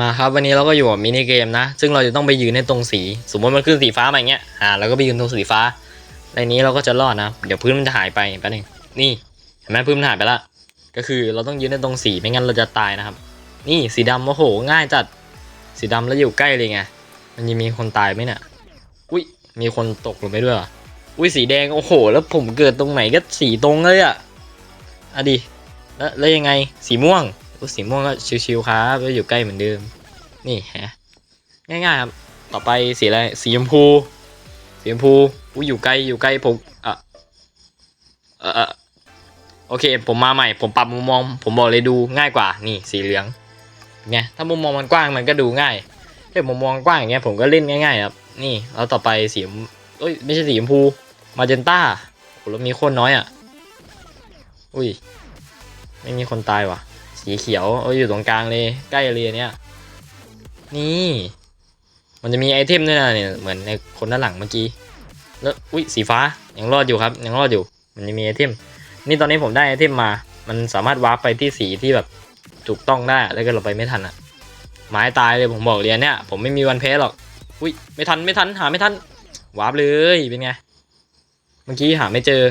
มาครับวันนี้เราก็อยู่กับมินิเกมนะ ซึ่งเราจะต้องไปยืนในตรงสี สมมติมันขึ้นสีฟ้ามาอย่างเงี้ยอ่าเราก็ไปยืนตรงสีฟ้าในนี้เราก็จะรอดนะเดี๋ยวพื้นมันจะหายไปแป๊บนึงนี่เห็นไหมพื้นมันหายไปละก็คือเราต้องยืนในตรงสีไม่งั้นเราจะตายนะครับ นี่สีดำโอ้โห ง่ายจัดสีดำแล้วอยู่ใกล้เลยไงมันยังมีคนตายไหมเนี่ยอุ้ยมีคนตกลงไปด้วยอุ้ยสีแดงโอ้โห แล้วผมเกิดตรงไหนก็สีตรงเลยอะอะดิแล้วแล้วยังไงสีม่วง สีม่วงก็ชิวๆครับก็อยู่ใกล้เหมือนเดิม นี่ฮะง่ายๆครับต่อไปสีอะไรสีชมพูสีชมพูอุ้อยู่ใกล้อยู่ใกล้ผมอะเออเอโอเค ผมมาใหม่ ผมปรับมุมมอง ผมบอกเลยดูง่ายกว่า นี่สีเหลืองไงถ้ามุมมองมันกว้างมันก็ดูง่ายถ้ามุมมองกว้างอย่างเงี้ยผมก็เล่นง่ายๆครับ นี่แล้วต่อไปสีเอ้ยไม่ใช่สีชมพู มาเจนต้าโหแล้วมีคนน้อยอะ อุ้ย ไม่มีคนตายว่ะ สีเขียวเอ้ยอยู่ตรงกลางเลยใกล้เลยเนี่ยนี่ มันจะมีไอเทมด้วยนะเนี่ยเหมือนในคนด้านหลังเมื่อกี้แล้วอุ้ยสีฟ้ายังรอดอยู่ครับยังรอดอยู่ มันจะมีไอเทมนี่ตอนนี้ผมได้ไอเทมมา มันสามารถวาร์ปไปที่สีที่แบบถูกต้องได้แล้วก็เราไปไม่ทันอะไม้ตายเลยผมบอกเรียนเนี่ย ผมไม่มีวันเพสหรอกอุ้ยไม่ทันไม่ทันหาไม่ทันวาร์ปเลยเป็นไงเมื่อกี้หาไม่เจอ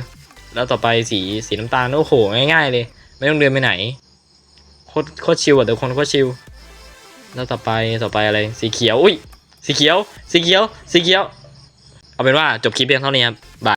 แล้วต่อไปสีสีน้ำตาลโอ้โหง่ายๆเลย ไม่ต้องเดินไปไหน ตรโคตรชิวอะแต่คนโคตรชิว แล้วต่อไปต่อไปอะไรสีเขียวอุ้ยสีเขียว สีเขียว สีเขียว เอาเป็นว่าจบคลิปเพียงเท่านี้ครับบาย